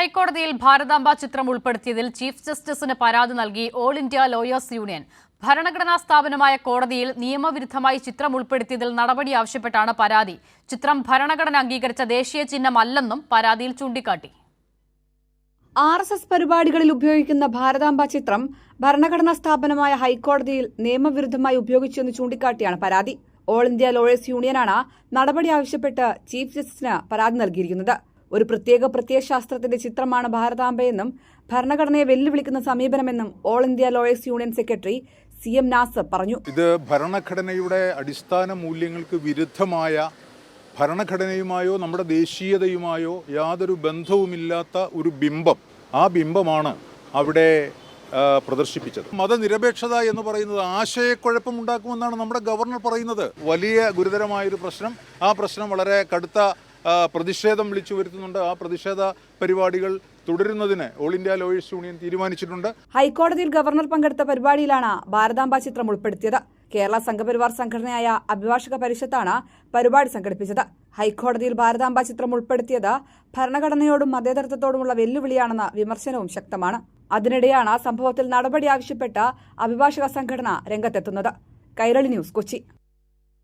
ഹൈക്കോടതിയിൽ ഭാരതാംബ ചിത്രം ഉൾപ്പെടുത്തിയതിൽ ചീഫ് ജസ്റ്റിസിന് പരാതി നൽകി ഓൾ ഇന്ത്യ ലോയേഴ്സ് യൂണിയൻ. ഭരണഘടനാ സ്ഥാപനമായ കോടതിയിൽ നിയമവിരുദ്ധമായി ചിത്രം ഉൾപ്പെടുത്തിയതിൽ നടപടി ആവശ്യപ്പെട്ടാണ് പരാതി. ചിത്രം ഭരണഘടന അംഗീകരിച്ച ദേശീയ ചിഹ്നമല്ലെന്നും പരാതിയിൽ ചൂണ്ടിക്കാട്ടി. ആർ എസ് എസ് പരിപാടികളിൽ ഉപയോഗിക്കുന്ന ഭാരതാംബ ചിത്രം ഭരണഘടനാ സ്ഥാപനമായ ഹൈക്കോടതിയിൽ നിയമവിരുദ്ധമായി ഉപയോഗിച്ചെന്ന് ചൂണ്ടിക്കാട്ടിയാണ് പരാതി. ഓൾ ഇന്ത്യ ലോയേഴ്സ് യൂണിയനാണ് നടപടി ആവശ്യപ്പെട്ട് ചീഫ് ജസ്റ്റിസിന് പരാതി നൽകിയിരിക്കുന്നത്. ഒരു പ്രത്യേക പ്രത്യയശാസ്ത്രത്തിന്റെ ചിത്രമാണ് ഭാരതാംബയെന്നും ഭരണഘടനയെ വെല്ലുവിളിക്കുന്ന സമീപനമെന്നും all India lawyers union secretary C M Nasar പറഞ്ഞു. ഇത് ഭരണഘടനയുടെ അടിസ്ഥാന മൂല്യങ്ങൾക്ക് വിരുദ്ധമായ ഭരണഘടനയുമായോ നമ്മുടെ ദേശീയതയുമായോ യാതൊരു ബന്ധവുമില്ലാത്ത ഒരു ബിംബം. ആ ബിംബമാണ് അവിടെ പ്രദർശിപ്പിച്ചത്. മതനിരപേക്ഷത എന്ന് പറയുന്നത് ആശയക്കുഴപ്പം ഉണ്ടാക്കുമെന്നാണ് നമ്മുടെ ഗവർണർ പറയുന്നത്. വലിയ ഗുരുതരമായൊരു പ്രശ്നം. ആ പ്രശ്നം വളരെ കടുത്ത പ്രതിഷേധം വിളിച്ചു വരുത്തുന്നുണ്ട്. ആ പ്രതിഷേധ പരിപാടികൾ തുടരുന്നതിന് ഓൾ ഇന്ത്യ ലോയേഴ്സ് യൂണിയൻ തീരുമാനിച്ചിട്ടുണ്ട്. ഹൈക്കോടതിയിൽ ഗവർണർ പങ്കെടുത്ത പരിപാടിയിലാണ് ഭാരതാംബ ചിത്രം ഉൾപ്പെടുത്തിയത്. കേരള സംഘപരിവാർ സംഘടനയായ അഭിഭാഷക പരിഷത്താണ് പരിപാടി സംഘടിപ്പിച്ചത്. ഹൈക്കോടതിയിൽ ഭാരതാംബ ചിത്രം ഉൾപ്പെടുത്തിയത് ഭരണഘടനയോടും മതേതരത്വത്തോടുമുള്ള വെല്ലുവിളിയാണെന്ന വിമർശനവും ശക്തമാണ്. അതിനിടെയാണ് സംഭവത്തിൽ നടപടി ആവശ്യപ്പെട്ട അഭിഭാഷക സംഘടന രംഗത്തെത്തുന്നത്. കൈരളി ന്യൂസ് കൊച്ചി.